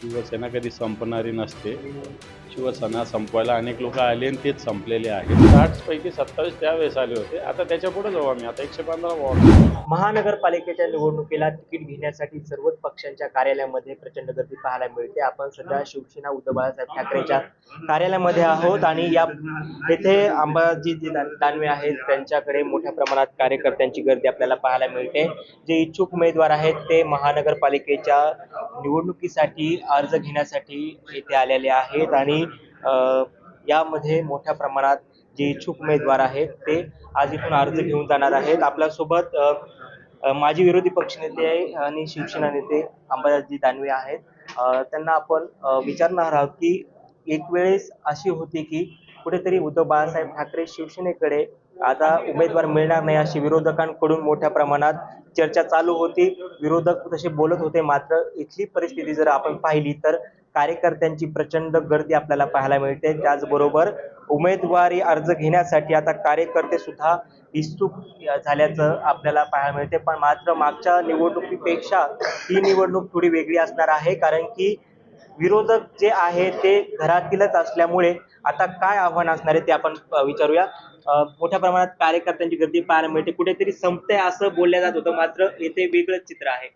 शिवसेना कधी संपणारी नसते. शिवसेना संपवायला अनेक लोक आले आणि तेच संपलेले आहेत. साठपैकी सत्तावीस त्यावेळेस आले होते. आता त्याच्या पुढे जाऊ आम्ही. आता एकशे पंधरा वॉर्ड. महानगरपालिकेच्या निवडणुकीला तिकीट घेण्यासाठी सर्वच पक्षांच्या कार्यालयामध्ये प्रचंड गर्दी पाहायला मिळते. आपण सध्या शिवसेना उद्धव बाळासाहेब ठाकरेंच्या कार्यालयामध्ये आहोत आणि या येथे अंबाजी जे दानवे आहेत त्यांच्याकडे मोठ्या प्रमाणात कार्यकर्त्यांची गर्दी आपल्याला पाहायला मिळते. जे इच्छुक उमेदवार आहेत ते महानगरपालिकेच्या निवडणुकीसाठी अर्ज घेण्यासाठी येथे आलेले आहेत आणि यामध्ये मोठ्या प्रमाणात जे इच्छुक उमेदवार आहेत ते आज इथून अर्ज घेऊन जाणार आहेत. आपल्यासोबत माजी विरोधी पक्षनेते आणि शिवसेना नेते अंबादासजी दानवे आहेत. त्यांना आपण विचारणार आहोत की एक वेळेस अशी होती की कुठेतरी उद्धव बाळासाहेब ठाकरे शिवसेनेकडे आता उमेदवार मिळणार नाही अशी विरोधकांकडून मोठ्या प्रमाणात चर्चा चालू होती. विरोधक तसे बोलत होते मात्र इथली परिस्थिती जर आपण पाहिली तर कार्यकर्त्यांची प्रचंड गर्दी आपल्याला पाहायला मिळते. त्याचबरोबर उमेदवारी अर्ज घेण्यासाठी आता कार्यकर्ते सुद्धा इच्छुक झाल्याचं आपल्याला पाहायला मिळते. पण मात्र मागच्या निवडणुकीपेक्षा ही निवडणूक थोडी वेगळी असणार आहे. कारण की विरोधक जे आहे ते घरातीलच असल्यामुळे आता काय आव्हान असणार आहे ते आपण विचारूया. मोठ्या प्रमाणात कार्यकर्त्यांची गर्दी पाहायला मिळते. कुठेतरी संपते असं बोलल्या जात होतं. मात्र येथे वेगळंच चित्र आहे.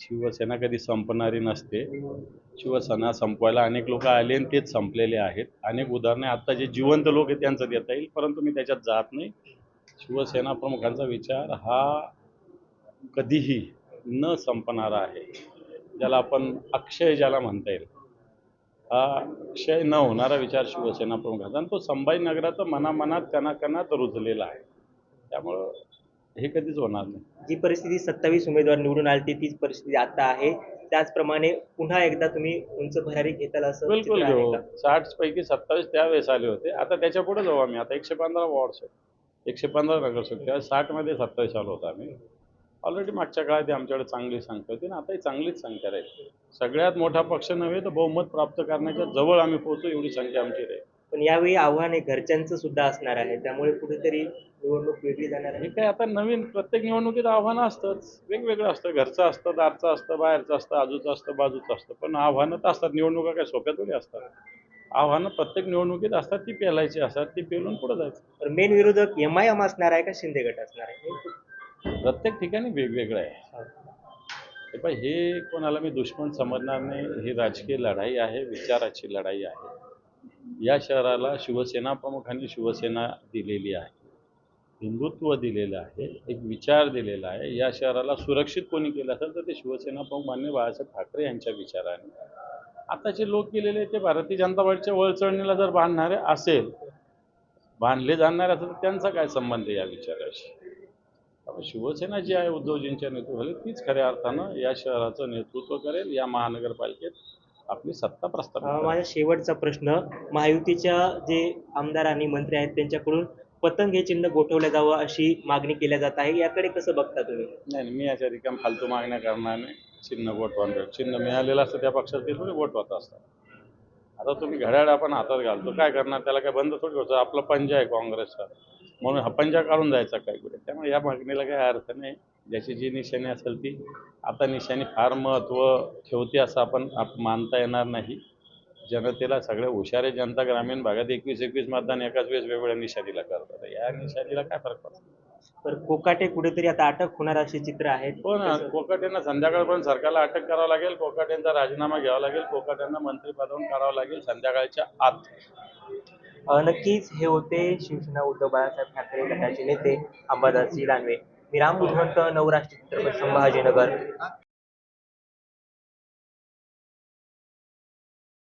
शिवसेना कधी संपणारी नसते. शिवसेना संपवायला अनेक लोक आले आणि तेच संपलेले आहेत. अनेक उदाहरणे आता जे जिवंत लोक आहेत त्यांचं देता येईल परंतु मी त्याच्यात जात नाही. शिवसेना प्रमुखांचा विचार हा कधीही न संपणारा आहे. ज्याला आपण अक्षय ज्याला म्हणता येईल हा अक्षय न होणारा विचार शिवसेना प्रमुखांचा आणि तो संभाजीनगराचा मनामनात कणाकणात रुजलेला आहे. त्यामुळं हे कधीच होणार नाही. जी परिस्थिती सत्तावीस उमेदवार निवडून आली तीच परिस्थिती आता आहे. त्याचप्रमाणे पुन्हा एकदा तुम्ही उंच भरारी घेताल असं बिलकुल चित्र आहे घेऊ का? साठ पैकी सत्तावीस त्यावेळेस आले होते. आता त्याच्या पुढे जाऊ आम्ही. आता एकशे पंधरा वॉर्ड्स आहेत. एकशे पंधरा नगरसेवक त्यावेळेस साठमध्ये सत्तावीस आलो होतो आम्ही. ऑलरेडी मागच्या काळात ती आमच्याकडे चांगली संख्या होती आणि आताही चांगलीच संख्या राहील. सगळ्यात मोठा पक्ष नव्हे तर बहुमत प्राप्त करण्याच्या जवळ आम्ही पोहोचू एवढी संख्या आमची राहील. पण यावेळी आव्हान हे घरच्यांचं सुद्धा असणार आहे. त्यामुळे कुठेतरी निवडणूक वेगळी जाणार आहे. हे काय आता नवीन प्रत्येक निवडणुकीत आव्हानं असतंच. वेगवेगळं असतं. घरचं असतं दारचं असतं बाहेरचं असतं आजूचं असतं बाजूचं असतं. पण आव्हानं तर असतात. निवडणुका काय सोप्या थोडी असतात. आव्हानं प्रत्येक निवडणुकीत असतात. ती पेलायची असतात. ती पेलून पुढे जायचं. तर मेन विरोधक एम आय एम असणार आहे का शिंदे गट असणार आहे? प्रत्येक ठिकाणी वेगवेगळं आहे. हे पण हे कोणाला मी दुश्मन समजणार नाही. ही राजकीय लढाई आहे. विचाराची लढाई आहे. या शहराला शिवसेना प्रमुखांनी शिवसेना दिलेली आहे. हिंदुत्व दिलेलं आहे एक विचार दिलेला आहे. या शहराला सुरक्षित कोणी केलं असेल तर ते शिवसेना प्रमुख मान्य बाळासाहेब ठाकरे यांच्या विचाराने. आताचे लोक गेलेले ते भारतीय जनता पार्टीच्या वळचळणीला जर बांधणारे असेल बांधले जाणारे असेल तर त्यांचा काय संबंध आहे या विचाराशी? त्यामुळे शिवसेना जी आहे उद्धवजींच्या नेतृत्वाखाली तीच खऱ्या अर्थानं या शहराचं नेतृत्व करेल या महानगरपालिकेत. आपली सत्ता करेल. माझा शेवटचा प्रश्न महायुतीच्या जे आमदार आणि मंत्री आहेत त्यांच्याकडून पतंग हे चिन्ह गोठवलं जावं अशी मागणी केल्या जात आहे. याकडे कसं बघता तुम्ही? नाही मी याच्या रिकाम फालतू मागण्या करणार नाही. चिन्ह गोठवून चिन्ह मिळालेलं असतं त्या पक्षात ते थोडी गोठवत असतात. आता तुम्ही घड्याळ आपण हातात घालतो. काय करणार? त्याला काय बंद थोडी होतं. आपला पंजा आहे काँग्रेसचा. म्हणून हा पंजा काढून जायचा काय कुठे? त्यामुळे या मागणीला काही अर्थ नाही. ज्याची जी निशाणी असेल ती. आता निशाणी फार महत्त्व ठेवते असं आपण आप मानता येणार नाही. जनतेला सगळ्या हुशारे जनता ग्रामीण भागात एकवीस एकवीस मतदान एकाच वेळेस वेगवेगळ्या निशाणीला करतात. या निशाणीला काय फरक पडतो? तर कोकाटे कुठेतरी आता अटक होणार असे चित्र आहेत हो ना. कोकाटेंना संध्याकाळपर्यंत सरकारला अटक करावं लागेल. कोकाटेंचा राजीनामा घ्यावा लागेल. कोकाटेंना मंत्रिपदावरून काढावं लागेल. संध्याकाळच्या आत. नक्कीच हे होते शिवसेना उद्धव बाळासाहेब ठाकरे गटाचे नेते अंबादासजी दानवे. मी राम बुधवंत नवराष्ट्र चित्रपट संभाजीनगर.